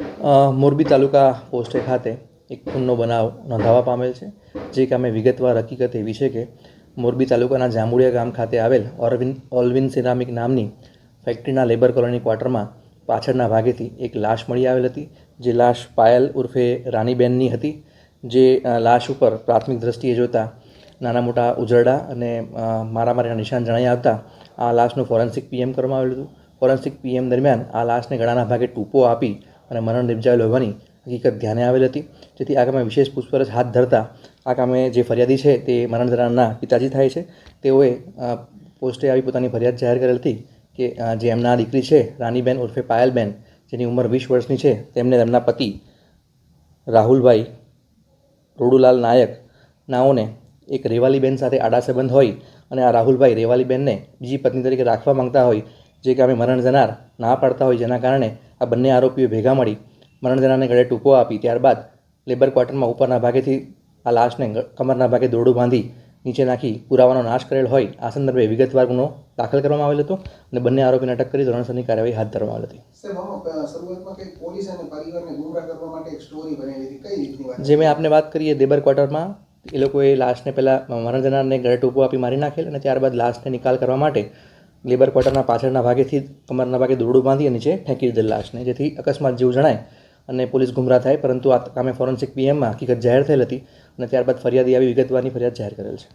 મોરબી તાલુકા પોસ્ટે ખાતે એક ખૂનનો બનાવ નોંધાવા પામેલ છે, જે કામે વિગતવાર હકીકત એવી છે કે મોરબી તાલુકાના જાંબુડિયા ગામ ખાતે આવેલ ઓરવિન ઓલવિન સિરામિક નામની ફેક્ટરીના લેબર કોલોની ક્વાર્ટરમાં પાછળના ભાગેથી એક લાશ મળી આવેલ હતી, જે લાશ પાયલ ઉર્ફે રાનીબેનની હતી, જે લાશ ઉપર પ્રાથમિક દ્રષ્ટિએ જોતાં નાના મોટા ઉજરડા અને મારામારીના નિશાન જણાઈ આવતા આ લાશનું ફોરેન્સિક પીએમ કરવામાં આવેલું હતું. ફોરેન્સિક પીએમ દરમિયાન આ લાશને ગળાના ભાગે ટૂંપો આપી અને મરણ નિપજાવેલ હોવાની હકીકત ધ્યાને આવેલ હતી. જેથી આ કામે વિશેષ પૂછપરછ હાથ ધરતા આ કામે જે ફરિયાદી છે તે મરણ જનારના પિતાજી થાય છે. તેઓએ પોસ્ટે આવી પોતાની ફરિયાદ જાહેર કરેલ હતી કે જે એમના દીકરી છે રાનીબેન ઉર્ફે પાયલબેન, જેની ઉંમર વીસ વર્ષની છે, તેમને તેમના પતિ રાહુલભાઈ રોડુલાલ નાયક નાઓને એક રેવાલીબેન સાથે આડા સંબંધ હોય અને આ રાહુલભાઈ રેવાલીબેનને બીજી પત્ની તરીકે રાખવા માંગતા હોય, જે કામે મરણ જનાર ના પાડતા હોય જેના કારણે આ બંને આરોપીઓ ભેગા મળી મરણજનાને ગળે ટૂંકો આપી ત્યારબાદ લેબર ક્વાર્ટરમાં ઉપરના ભાગેથી આ લાશને કમરના ભાગે દોરડું બાંધી નીચે નાખી પુરાવાનો નાશ કરેલ હોય આ સંદર્ભે વિગતવાર ગુનો દાખલ કરવામાં આવેલ હતો અને બંને આરોપીને અટક કરી ધોરણસરની કાર્યવાહી હાથ ધરવામાં આવી હતી. જે મેં આપને વાત કરીએ દેબર ક્વાર્ટરમાં એ લોકોએ લાશને પહેલાં મરણ જનારને ગળે ટૂંપો આપી મારી નાખેલ અને ત્યારબાદ લાશને નિકાલ કરવા માટે લેબર ક્વાર્ટરના પાછળના ભાગેથી કમરના ભાગે દોરડું બાંધી નીચે ફેંકી દીધેલ લાશને જેથી અકસ્માત જેવું જણાય અને પોલીસ ગુમરાહ થાય, પરંતુ આ કામે ફોરેન્સિક પીએમમાં હકીકત જાહેર થયેલ હતી અને ત્યારબાદ ફરિયાદી આવી વિગતવારની ફરિયાદ જાહેર કરેલ છે.